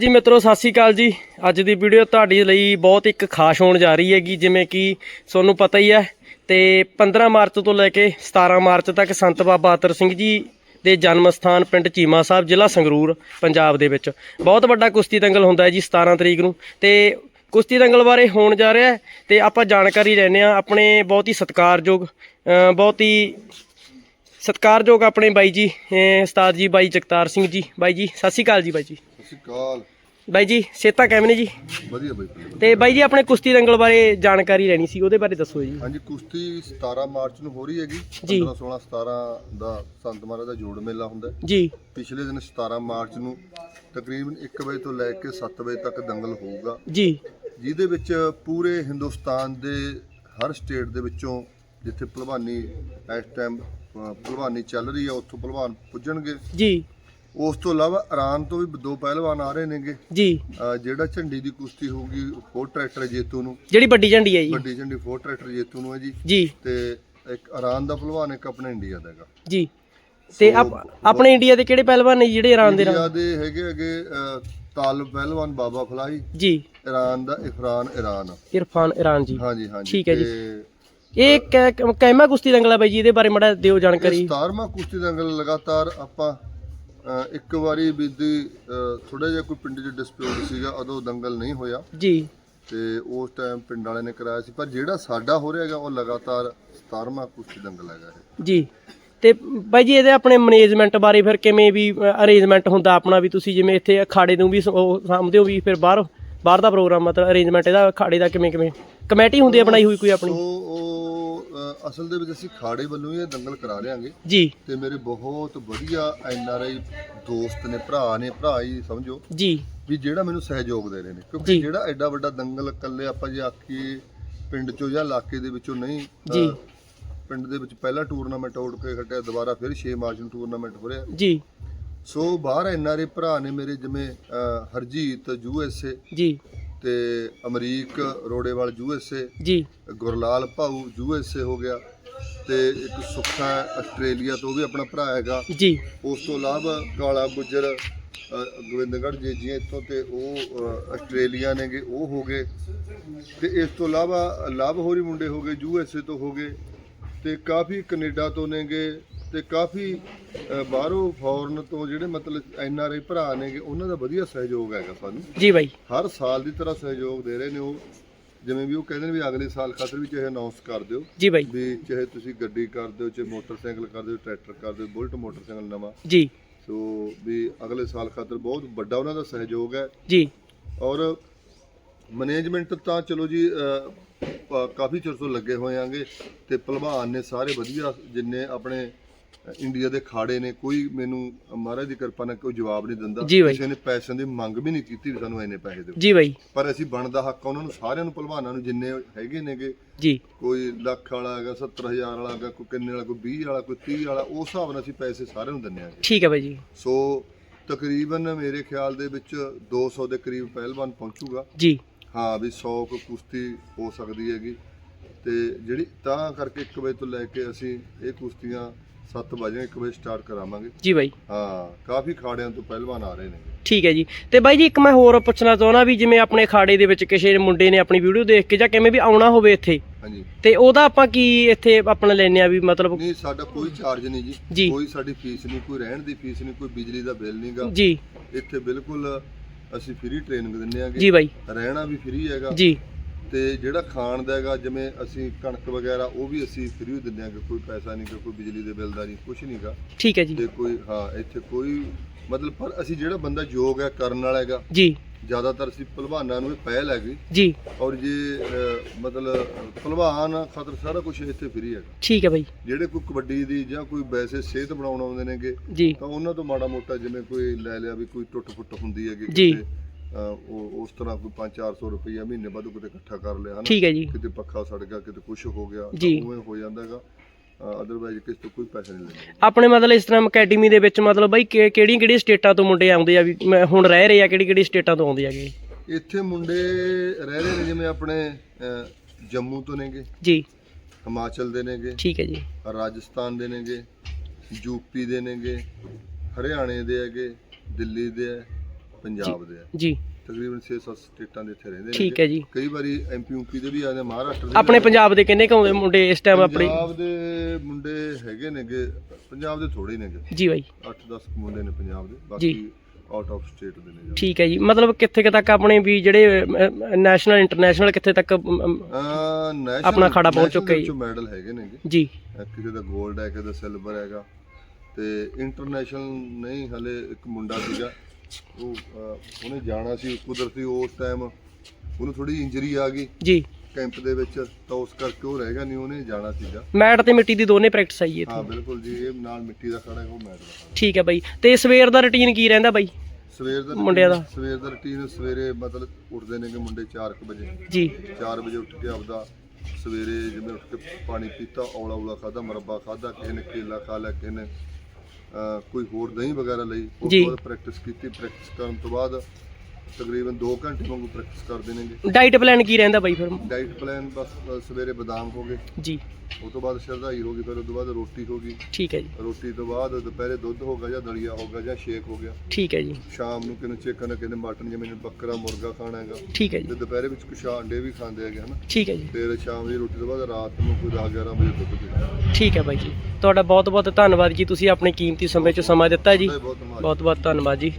ਜੀ ਮਿੱਤਰੋ ਸਤਿ ਸ਼੍ਰੀ ਅਕਾਲ ਜੀ। ਅੱਜ ਦੀ ਵੀਡੀਓ ਤੁਹਾਡੇ ਲਈ ਬਹੁਤ ਇੱਕ ਖਾਸ ਹੋਣ ਜਾ ਰਹੀ ਹੈਗੀ ਜਿਵੇਂ ਕਿ ਤੁਹਾਨੂੰ ਪਤਾ ਹੀ ਹੈ ਤੇ 15 ਮਾਰਚ ਤੋਂ ਲੈ ਕੇ 17 ਮਾਰਚ ਤੱਕ ਸੰਤ ਬਾਬਾ ਅਤਰ ਸਿੰਘ ਜੀ ਦੇ ਜਨਮ ਸਥਾਨ ਪਿੰਡ ਚੀਮਾ ਸਾਹਿਬ ਜ਼ਿਲ੍ਹਾ ਸੰਗਰੂਰ ਪੰਜਾਬ ਦੇ ਵਿੱਚ। ਬਹੁਤ ਵੱਡਾ ਕੁਸ਼ਤੀ ਦੰਗਲ ਹੁੰਦਾ ਹੈ ਜੀ 17 ਤਰੀਕ ਨੂੰ। ਤੇ ਕੁਸ਼ਤੀ ਦੰਗਲ ਬਾਰੇ ਹੋਣ ਜਾ ਰਿਹਾ ਹੈ ਤੇ ਆਪਾਂ ਜਾਣਕਾਰੀ ਲੈਣੇ ਆ ਆਪਣੇ ਬਹੁਤ ਹੀ ਸਤਿਕਾਰਯੋਗ ਬਹੁਤ ਹੀ ਸਤਿਕਾਰਯੋਗ ਆਪਣੇ ਬਾਈ ਜੀ ਅ, ਉਸਤਾਦ ਜੀ ਬਾਈ ਜਗਤਾਰ ਸਿੰਘ ਜੀ। ਬਾਈ ਜੀ ਸਤਿ ਸ਼੍ਰੀ ਅਕਾਲ ਜੀ ਬਾਈ ਜੀ। ਸ਼੍ਰੀ ਅਕਾਲ ਬਾਈ ਜੀ ਸੇਤਾ ਕਿਵੇਂ ਨੇ ਜੀ? ਵਧੀਆ ਬਾਈ। ਤੇ ਬਾਈ ਜੀ ਆਪਣੇ ਕੁਸ਼ਤੀ ਦੰਗਲ ਬਾਰੇ ਜਾਣਕਾਰੀ ਲੈਣੀ ਸੀ ਉਹਦੇ ਬਾਰੇ ਦੱਸੋ ਜੀ। ਹਾਂਜੀ ਕੁਸ਼ਤੀ 17 ਮਾਰਚ ਨੂੰ ਹੋ ਰਹੀ ਹੈਗੀ। ਜੀ। 15 16 17 ਦਾ ਸੰਤ ਮਹਾਰਾਜ ਦਾ ਜੋੜ ਮੇਲਾ ਹੁੰਦਾ। ਜੀ। ਪਿਛਲੇ ਦਿਨ 17 ਮਾਰਚ ਨੂੰ ਤਕਰੀਬਨ 1 ਵਜੇ ਤੋਂ ਲੈ ਕੇ 7 ਵਜੇ ਤੱਕ ਦੰਗਲ ਹੋਊਗਾ। ਜੀ। ਜਿਹਦੇ ਵਿੱਚ ਪੂਰੇ ਹਿੰਦੁਸਤਾਨ ਦੇ ਹਰ ਸਟੇਟ ਦੇ ਵਿੱਚੋਂ ਜਿੱਥੇ ਭਲਵਾਨੀ ਇਸ ਟਾਈਮ ਭਲਵਾਨੀ ਚੱਲ ਰਹੀ ਹੈ ਉੱਥੋਂ ਭਲਵਾਨ ਪੁੱਜਣਗੇ। ਜੀ। ਉਸ ਤੋਂ ਇਲਾਵਾ ਇਰਾਨ ਤੋਂ ਵੀ ਦੋ ਪਹਿਲਵਾਨ ਆ ਰਹੇ ਨੇਗੇ। ਜੀ। ਜਿਹੜਾ ਝੰਡੀ ਦੀ ਕੁਸ਼ਤੀ ਹੋਊਗੀ ਫੋਰ ਟਰੈਕਟਰ ਜੇਤੂ ਨੂੰ। ਜਿਹੜੀ ਵੱਡੀ ਝੰਡੀ ਹੈ ਜੀ। ਵੱਡੀ ਝੰਡੀ ਫੋਰ ਟਰੈਕਟਰ ਜੇਤੂ ਨੂੰ ਹੈ ਜੀ। ਜੀ। ਤੇ ਇੱਕ ਇਰਾਨ ਦਾ ਪਹਿਲਵਾਨ ਇੱਕ ਆਪਣੇ ਇੰਡੀਆ ਦਾ ਹੈਗਾ। ਜੀ। ਤੇ ਆਪ- ਆਪਣੇ ਇੰਡੀਆ ਦੇ ਕਿਹੜੇ ਪਹਿਲਵਾਨ ਨੇ ਜਿਹੜੇ ਇਰਾਨ ਦੇ ਇੰਡੀਆ ਦੇ ਹੈਗੇ ਹੈਗੇ ਤਾਲਬ ਪਹਿਲਵਾਨ ਬਾਬਾ ਫਲਾਈ ਜੀ। ਇਰਾਨ ਦਾ ਇਫਰਾਨ ਇਰਾਨ। ਇਰਫਾਨ ਇਰਾਨ ਜੀ। ਹਾਂਜੀ ਹਾਂਜੀ। ਠੀਕ ਹੈ ਜੀ। ਇਹ ਕੈਮਾ ਕੁਸ਼ਤੀ ਦੰਗਲ ਬਾਈ ਜੀ ਇਹਦੇ ਬਾਰੇ ਮੜਾ ਦਿਓ ਜਾਣਕਾਰੀ। 17ਵਾਂ ਕੁਸ਼ਤੀ ਦੰਗਲ ਲਗਾਤਾਰ ਆਪਾਂ ਇੱਕ ਵਾਰੀ ਵੀ ਦੀ ਥੋੜਾ ਜਿਹਾ ਕੋਈ ਪਿੰਡ 'ਚ ਡਿਸਪਿਊਟ ਸੀਗਾ ਉਦੋਂ ਦੰਗਲ ਨਹੀਂ ਹੋਇਆ। ਜੀ। ਤੇ ਉਸ ਟਾਈਮ ਪਿੰਡ ਵਾਲਿਆਂ ਨੇ ਕਰਾਇਆ ਸੀ ਪਰ ਜਿਹੜਾ ਸਾਡਾ ਹੋ ਰਿਹਾ ਹੈਗਾ ਉਹ ਲਗਾਤਾਰ 17ਵਾਂ ਕੁਸ਼ਤੀ ਦੰਗਲ ਹੈਗਾ ਇਹ। ਜੀ। ਤੇ ਬਾਈ ਜੀ ਇਹਦੇ ਆਪਣੇ ਮੈਨੇਜਮੈਂਟ ਬਾਰੇ ਫਿਰ ਕਿਵੇਂ ਵੀ ਅਰੇਂਜਮੈਂਟ ਹੁੰਦਾ ਆਪਣਾ ਵੀ? ਤੁਸੀਂ ਜਿਵੇਂ ਇੱਥੇ ਅਖਾੜੇ ਨੂੰ ਵੀ ਸਾਂਭਦੇ ਹੋ ਵੀ ਫਿਰ ਬਾਹਰ ਬਾਹਰ ਦਾ ਪ੍ਰੋਗਰਾਮ ਮਤਲਬ ਅਰੇਂਜਮੈਂਟ ਇਹਦਾ ਅਖਾੜੇ ਦਾ ਕਿਵੇਂ ਕਿਵੇਂ ਕਮੇਟੀ ਹੁੰਦੀ ਹੈ ਬਣਾਈ ਹੋਈ ਕੋਈ ਆਪਣੀ? ਉਹ ਅਸਲ ਦੇ ਵਿੱਚ ਅਸੀਂ ਖਾੜੇ ਵੱਲੋਂ ਹੀ ਇਹ ਦੰਗਲ ਕਰਾ ਹਾਂਗੇ ਜੀ। ਤੇ ਮੇਰੇ ਬਹੁਤ ਵਧੀਆ ਐਨ ਆਰ ਆਈ ਦੋਸਤ ਨੇ ਭਰਾ ਨੇ ਭਰਾ ਹੀ ਸਮਝੋ ਜੀ। ਵੀ ਜਿਹੜਾ ਮੈਨੂੰ ਸਹਿਯੋਗ ਦੇ ਰਹੇ ਨੇ। ਕਿਉਂਕਿ। ਜਿਹੜਾ ਐਡਾ ਵੱਡਾ ਦੰਗਲ ਇਕੱਲੇ ਆਪਾਂ ਜੇ ਆਖੀਏ ਪਿੰਡ ਚੋਂ ਜਾਂ ਇਲਾਕੇ ਦੇ ਵਿੱਚੋਂ ਨਹੀਂ ਜੀ। ਪਿੰਡ ਦੇ ਵਿੱਚ ਪਹਿਲਾ ਟੂਰਨਾਮੈਂਟ ਆਊਟ ਕੇ ਖੱਟਿਆ ਦੁਬਾਰਾ ਫਿਰ 6 ਮਾਰਚ ਨੂੰ ਟੂਰਨਾਮੈਂਟ ਹੋ ਰਿਹਾ। ਜੀ। ਸੋ ਬਾਹਰ ਐਨ ਆਰ ਆਈ ਭਰਾ ਨੇ ਮੇਰੇ ਜਿਵੇਂ ਅਹ, Harjit U S A ji. ਤੇ Amrik Rorewal U S A ji. Gurlal ਭਾਊ ਯੂ ਐਸ ਏ ਹੋ ਗਿਆ ਤੇ ਇੱਕ ਸੁੱਖਾ ਆਸਟ੍ਰੇਲੀਆ ਤੋਂ ਵੀ ਆਪਣਾ ਭਰਾ ਹੈਗਾ। ਜੀ। ਉਸ ਤੋਂ ਇਲਾਵਾ ਕਾਲਾ ਗੁੱਜਰ ਗੋਬਿੰਦਗੜ੍ਹ ਜੇ ਜੀ ਇੱਥੋਂ ਤੇ ਉਹ ਆਸਟ੍ਰੇਲੀਆ ਨੇਗੇ ਉਹ ਹੋ ਗਏ। ਤੇ ਇਸ ਤੋਂ ਇਲਾਵਾ ਲਵ ਹੋਰੀ ਮੁੰਡੇ ਹੋ ਗਏ ਯੂ ਐਸ ਏ ਤੋਂ ਹੋ ਗਏ। ਤੇ ਕਾਫੀ ਕੈਨੇਡਾ ਤੋਂ ਨੇਗੇ ਤੇ ਕਾਫੀ ਅ, ਬਾਹਰੋਂ ਫੋਰਨ ਤੋਂ ਜਿਹੜੇ ਮਤਲਬ ਐਨ ਆਰ ਆਈ ਭਰਾ ਨੇਗੇ ਉਹਨਾਂ ਦਾ ਵਧੀਆ ਸਹਿਯੋਗ ਹੈਗਾ ਸਾਨੂੰ। ਜੀ ਬਾਈ। ਹਰ ਸਾਲ ਦੀ ਤਰ੍ਹਾਂ ਸਹਿਯੋਗ ਦੇ ਰਹੇ ਨੇ ਉਹ। ਜਿਵੇਂ ਵੀ ਉਹ ਕਹਿੰਦੇ ਨੇ ਵੀ ਅਗਲੇ ਸਾਲ ਖਾਤਰ ਵੀ ਚਾਹੇ ਅਨਾਉਂਸ ਕਰ ਦਿਓ ਜੀ ਬਾਈ। ਵੀ ਚਾਹੇ ਤੁਸੀਂ ਗੱਡੀ ਕਰਦੇ ਹੋ ਚਾਹੇ ਮੋਟਰਸਾਈਕਲ ਕਰਦੇ ਹੋ ਟਰੈਕਟਰ ਕਰਦੇ ਹੋ ਬੁਲਟ ਮੋਟਰਸਾਈਕਲ ਨਵਾਂ। ਜੀ। ਸੋ ਵੀ ਅਗਲੇ ਸਾਲ ਖਾਤਰ ਬਹੁਤ ਵੱਡਾ ਉਹਨਾਂ ਦਾ ਸਹਿਯੋਗ ਹੈ। ਜੀ। ਔਰ ਮੈਨੇਜਮੈਂਟ ਤਾਂ ਚਲੋ ਜੀ ਅਹ, ਪ- ਕਾਫੀ ਚਿਰ ਤੋਂ ਲੱਗੇ ਹੋਏ ਆਂਗੇ ਤੇ ਭਲਵਾਨ ਨੇ ਸਾਰੇ ਵਧੀਆ ਜਿੰਨੇ ਆਪਣੇ ਇੰਡੀਆ ਦੇ ਖਾੜੇ ਨੇ ਕੋਈ ਮੈਨੂੰ ਮਹਾਰਾਜ ਦੀ ਕਿਰਪਾ ਨਾਲ ਕੋਈ ਜਵਾਬ ਨਹੀਂ ਦਿੰਦਾ। ਜੀ ਬਾਈ। ਕਿਸੇ ਨੇ ਪੈਸਿਆਂ ਦੀ ਮੰਗ ਵੀ ਨਹੀਂ ਕੀਤੀ ਵੀ ਸਾਨੂੰ ਇੰਨੇ ਪੈਸੇ ਦਿਓ। ਜੀ ਬਾਈ। ਪਰ ਅਸੀਂ ਬਣਦਾ ਹੱਕ ਉਹਨਾਂ ਨੂੰ ਸਾਰਿਆਂ ਨੂੰ ਭਲਵਾਨਾਂ ਨੂੰ ਜਿੰਨੇ ਹੈਗੇ ਨੇਗੇ। ਜੀ। ਕੋਈ ਲੱਖ ਵਾਲਾ ਹੈਗਾ 70000 ਵਾਲਾ ਹੈਗਾ ਕੋਈ ਕਿੰਨੇ ਵਾਲਾ ਕੋਈ 20 ਵਾਲਾ ਕੋਈ 30 ਵਾਲਾ ਉਸ ਹਿਸਾਬ ਨਾਲ ਅਸੀਂ ਪੈਸੇ ਸਾਰਿਆਂ ਨੂੰ ਦਿੰਦੇ ਆਂਗੇ ਠੀਕ ਹੈ ਬਾਈ ਜੀ। ਸੋ ਤਕਰੀਬਨ ਮੇਰੇ ਖਿਆਲ ਦੇ ਵਿੱਚ 200 ਦੇ ਕਰੀਬ ਪਹਿਲਵਾਨ ਪਹੁੰਚੂਗਾ। ਜੀ। ਹਾਂ ਵੀ 100 ਕੁ ਕੁਸ਼ਤੀ ਹੋ ਸਕਦੀ ਹੈਗੀ। ਤੇ ਜਿਹੜੀ ਤਾਂ ਕਰਕੇ 1 ਵਜੇ ਤੋਂ ਲੈ ਕੇ ਅਸੀਂ ਇਹ ਕੁਸ਼ਤੀਆਂ 7 ਵਜੇ 1 ਵਜੇ ਸਟਾਰਟ ਕਰਾਵਾਂਗੇ। ਜੀ ਬਾਈ। ਹਾਂ ਕਾਫੀ ਖਾੜਿਆਂ ਤੋਂ ਪਹਿਲਵਾਨ ਆ ਰਹੇ ਨੇ ਠੀਕ ਹੈ ਜੀ। ਤੇ ਬਾਈ ਜੀ ਇੱਕ ਮੈਂ ਹੋਰ ਪੁੱਛਣਾ ਚਾਹੁੰਦਾ ਵੀ ਜਿਵੇਂ ਆਪਣੇ ਅਖਾੜੇ ਦੇ ਵਿੱਚ ਕਿਸੇ ਮੁੰਡੇ ਨੇ ਆਪਣੀ ਵੀਡੀਓ ਦੇਖ ਕੇ ਜਾਂ ਕਿਵੇਂ ਵੀ ਆਉਣਾ ਹੋਵੇ ਇੱਥੇ ਹਾਂਜੀ। ਤੇ ਉਹਦਾ ਆਪਾਂ ਕੀ ਇੱਥੇ ਆਪਣਾ ਲੈਨੇ ਆ ਵੀ ਮਤਲਬ ਨਹੀਂ ਸਾਡਾ ਕੋਈ ਚਾਰਜ ਨਹੀਂ ਜੀ। ਜੀ। ਕੋਈ ਸਾਡੀ ਫੀਸ ਨਹੀਂ ਕੋਈ ਰਹਿਣ ਦੀ ਫੀਸ ਨਹੀਂ ਕੋਈ ਬਿਜਲੀ ਦਾ ਬਿੱਲ ਨਹੀਂਗਾ ਜੀ। ਇੱਥੇ ਬਿਲਕੁਲ ਅਸੀਂ ਫ੍ਰੀ ਟ੍ਰੇਨਿੰਗ ਦਿੰਦੇ ਆਂਗੇ। ਜੀ ਬਾਈ। ਰਹਿਣਾ ਵੀ ਫ੍ਰੀ ਹੈਗਾ। ਜੀ। ਤੇ ਜਿਹੜਾ ਖਾਣ ਦਾ ਹੈਗਾ ਜਿਵੇਂ ਅਸੀਂ ਕਣਕ ਵਗੈਰਾ ਉਹ ਵੀ ਅਸੀਂ ਫ੍ਰੀ ਦਿੰਦੇ ਆਂਗੇ ਕੋਈ ਪੈਸਾ ਨਹੀਂ ਕੋਈ ਬਿਜਲੀ ਦੇ ਬਿੱਲ ਦਾ ਨਹੀਂ ਕੁਝ ਨਹੀਂਗਾ ਠੀਕ ਹੈ ਜੀ। ਤੇ ਕੋਈ ਹਾਂ ਇੱਥੇ ਕੋਈ ਮਤਲਬ ਪਰ ਅਸੀਂ ਜਿਹੜਾ ਬੰਦਾ ਯੋਗ ਹੈ ਕਰਨ ਵਾਲਾ ਹੈਗਾ ਜੀ। ਜ਼ਿਆਦਾਤਰ ਅਸੀਂ ਭਲਵਾਨਾਂ ਨੂੰ ਇਹ ਪਹਿਲ ਹੈਗੀ। ਜੀ। ਔਰ ਜੇ ਅਹ, ਮਤਲਬ ਭਲਵਾਨ ਖਾਤਰ ਸਾਰਾ ਕੁਝ ਇੱਥੇ ਫ੍ਰੀ ਹੈਗਾ। ਠੀਕ ਹੈ ਬਾਈ। ਜਿਹੜੇ ਕੋਈ ਕਬੱਡੀ ਦੀ ਜਾਂ ਕੋਈ ਵੈਸੇ ਸਿਹਤ ਬਣਾਉਣ ਆਉਂਦੇ ਨੇਗੇ ਜੀ। ਤਾਂ ਉਹਨਾਂ ਤੋਂ ਮਾੜਾ ਮੋਟਾ ਜਿਵੇਂ ਕੋਈ ਲੈ ਲਿਆ ਵੀ ਕੋਈ ਟੁੱਟ ਫੁੱਟ ਹੁੰਦੀ ਹੈਗੀ ਜੀ। ਕਿਤੇ, ਉਹ ਉਸ ਤਰ੍ਹਾਂ ਕੋਈ 5-400 ਰੁਪਈਆ ਮਹੀਨੇ ਬਾਅਦ ਕਿਤੇ ਇਕੱਠਾ ਕਰ ਲਿਆ ਹਨਾ? ਠੀਕ ਹੈ ਜੀ। ਕਿਤੇ ਪੱਖਾ ਸੜ ਗਿਆ ਕਿਤੇ ਕੁਝ ਹੋ ਗਿਆ। ਉਵੇਂ ਹੋ ਜਾਂਦਾ ਹੈਗਾ। ਅਦਰਵਾਈਜ਼ ਕਿਸੇ ਤੋਂ ਕੋਈ ਪੈਸਾ ਨਹੀਂ ਲੈਂਦੇ। ਆਪਣੇ ਮਤਲਬ ਇਸ ਤਰ੍ਹਾਂ ਅਕੈਡਮੀ ਦੇ ਵਿੱਚ ਮਤਲਬ ਬਾਈ ਕਿਹੜੀਆਂ ਕਿਹੜੀਆਂ ਸਟੇਟਾਂ ਤੋਂ ਮੁੰਡੇ ਆਉਂਦੇ ਆ ਵੀ ਹੁਣ ਰਹਿ ਰਹੇ ਆ ਕਿਹੜੀ ਕਿਹੜੀ ਸਟੇਟਾਂ ਤੋਂ ਆਉਂਦੇ ਆਗੇ ਇੱਥੇ ਮੁੰਡੇ ਰਹਿ ਰਹੇ ਨੇ ਜਿਵੇਂ ਆਪਣੇ ਜੰਮੂ ਤੋਂ ਨੇਗੇ। ਜੀ। ਹਿਮਾਚਲ ਦੇ ਨੇਗੇ। ਠੀਕ ਹੈ ਜੀ। ਰਾਜਸਥਾਨ ਦੇ ਨੇਗੇ। ਯੂਪੀ ਦੇ ਨੇਗੇ। ਹਰਿਆਣੇ ਦੇ ਹੈਗੇ। ਦਿੱਲੀ ਦੇ ਹੈ। ਪੰਜਾਬ ਦੇ ਆ। ਜੀ। ਤਕਰੀਬਨ 6-7 ਸਟੇਟਾਂ ਦੇ ਇੱਥੇ ਰਹਿੰਦੇ ਨੇ ਠੀਕ ਹੈ ਜੀ। ਕਈ ਵਾਰੀ ਐਮਪੀ ਯੂਪੀ ਦੇ ਵੀ ਆਉਂਦੇ ਮਹਾਰਾਸ਼ਟਰ ਦੇ ਆਪਣੇ। ਪੰਜਾਬ ਦੇ ਕਿੰਨੇ ਕੁ ਆਉਂਦੇ ਮੁੰਡੇ ਇਸ ਟਾਈਮ ਆਪਣੇ? ਪੰਜਾਬ ਦੇ ਮੁੰਡੇ ਹੈਗੇ ਨੇਗੇ ਪੰਜਾਬ ਦੇ ਥੋੜੇ ਨੇਗੇ। ਜੀ ਬਾਈ। 8-10 ਮੁੰਡੇ ਨੇ ਪੰਜਾਬ ਦੇ ਬਾਕੀ ਆਊਟ ਆਫ ਸਟੇਟ ਦੇ ਨੇ ਠੀਕ ਹੈ ਜੀ। ਮਤਲਬ ਕਿੱਥੇ ਕੁ ਤੱਕ ਆਪਣੇ ਵੀ ਜਿਹੜੇ ਨੈਸ਼ਨਲ ਇੰਟਰਨੈਸ਼ਨਲ ਕਿੱਥੇ ਤੱਕ ਆਪਣਾ ਅਖਾੜਾ ਪਹੁੰਚ ਚੁੱਕਾ ਜੀ। ਮੈਡਲ ਹੈਗੇ ਨੇਗੇ। ਜੀ। ਕਿਸੇ ਦਾ 골ਡ ਹੈ ਕਿਸੇ ਦਾ ਸਿਲਵਰ ਹੈਗਾ। ਤੇ ਇੰਟਰਨੈਸ਼ਨਲ ਨਹੀਂ ਹਲੇ ਇੱਕ ਮੁੰਡਾ ਸੀਗਾ। ਉਹ ਅਹ, ਉਹਨੇ ਜਾਣਾ ਸੀ ਕੁਦਰਤੀ ਉਸ ਟਾਈਮ ਉਹਨੂੰ ਥੋੜੀ ਇੰਜਰੀ ਆ ਗਈ। ਜੀ। ਕੈਂਪ ਦੇ ਵਿੱਚ ਤਾਂ ਉਸ ਕਰਕੇ ਉਹ ਰਹਿ ਗਿਆ ਨਹੀਂ ਉਹਨੇ ਜਾਣਾ ਸੀਗਾ। ਮੈਟ ਤੇ ਮਿੱਟੀ ਦੀ ਦੋਨੇ ਪ੍ਰੈਕਟਿਸ ਆਈ ਹਾਂ ਇੱਥੇ। ਬਿਲਕੁਲ ਜੀ ਇਹ ਨਾਲ ਮਿੱਟੀ ਦਾ ਖੜਾ ਹੈ ਉਹ ਮੈਚ ਦਾ ਠੀਕ ਹੈ ਬਾਈ। ਤੇ ਸਵੇਰ ਦਾ ਰੁਟੀਨ ਕੀ ਰਹਿੰਦਾ ਬਾਈ? ਸਵੇਰ ਦਾ ਮੁੰਡਿਆਂ ਦਾ? ਸਵੇਰ ਦਾ ਰੁਟੀਨ ਸਵੇਰੇ ਮਤਲਬ ਉੱਠਦੇ ਨੇਗੇ ਮੁੰਡੇ 4 ਵਜੇ। ਜੀ। 4 ਵਜੇ ਉੱਠ ਕੇ ਆਪਦਾ ਸਵੇਰੇ ਜਿਵੇਂ ਉੱਠ ਕੇ ਪਾਣੀ ਪੀਤਾ ਔਲਾ ਔਲਾ ਖਾਦਾ ਮਰੱਬਾ ਖਾਦਾ ਕਿਸੇ ਨੇ ਕੇਲਾ ਖਾ ਲਿਆ ਕਿਸੇ ਨੇ ਕੋਈ ਹੋਰ ਦਹੀਂ ਵਗੈਰਾ ਲਈ ਉਸ ਜੀ। ਤੋਂ ਬਾਅਦ ਪ੍ਰੈਕਟਿਸ ਕੀਤੀ ਪ੍ਰੈਕਟਿਸ ਕਰਨ ਤੋਂ ਬਾਅਦ ਤਕਰੀਬਨ 2 ਘੰਟੇ ਵਾਂਗੂ ਪ੍ਰੈਕਟਿਸ ਕਰਦੇ ਨੇਗੇ। ਡਾਈਟ ਪਲਾਨ ਕੀ ਰਹਿੰਦਾ ਬਾਈ ਫਿਰ? ਡਾਈਟ ਪਲਾਨ ਬਸ ਸਵੇਰੇ ਬਦਾਮ ਹੋ ਗਏ ਜੀ। ਉਸ ਤੋਂ ਬਾਅਦ ਸ਼ਰਧਾਈ ਹੋ ਗਈ ਫਿਰ ਉਸ ਤੋਂ ਬਾਅਦ ਰੋਟੀ ਹੋ ਗਈ ਠੀਕ ਹੈ ਜੀ। ਰੋਟੀ ਤੋਂ ਬਾਅਦ ਦੁਪਹਿਰੇ ਦੁੱਧ ਹੋ ਗਿਆ ਜਾਂ ਦਲੀਆ ਹੋ ਗਿਆ ਜਾਂ ਸ਼ੇਕ ਹੋ ਗਿਆ। ਠੀਕ ਹੈ ਜੀ। ਸ਼ਾਮ ਨੂੰ ਕਿਨੇ ਚਿਕਨ ਕਿਨੇ ਮਟਨ ਜਿਵੇਂ ਬੱਕਰਾ ਮੁਰਗਾ ਖਾਣਾ ਹੈਗਾ। ਠੀਕ ਹੈ ਤੇ ਜੀ ਦੁਪਹਿਰੇ ਵਿੱਚ ਕੁਛ ਅੰਡੇ ਵੀ ਖਾਂਦੇ ਹੈਗੇ ਹਨਾ। ਠੀਕ ਹੈ ਜੀ। ਫਿਰ ਸ਼ਾਮ ਦੀ ਰੋਟੀ ਤੋਂ ਬਾਅਦ ਰਾਤ ਨੂੰ ਕੋਈ 10 11 ਵਜੇ ਦੁੱਧ ਪੀਣਾ ਠੀਕ ਹੈ ਬਾਈ ਜੀ। ਤੁਹਾਡਾ ਬਹੁਤ ਬਹੁਤ ਧੰਨਵਾਦ ਜੀ। ਤੁਸੀਂ ਆਪਣੇ ਕੀਮਤੀ ਸਮੇਂ 'ਚ ਸਮਾਂ ਦਿੱਤਾ ਜੀ। ਬਹੁਤ ਬਹੁਤ ਧੰਨਵਾਦ ਜੀ।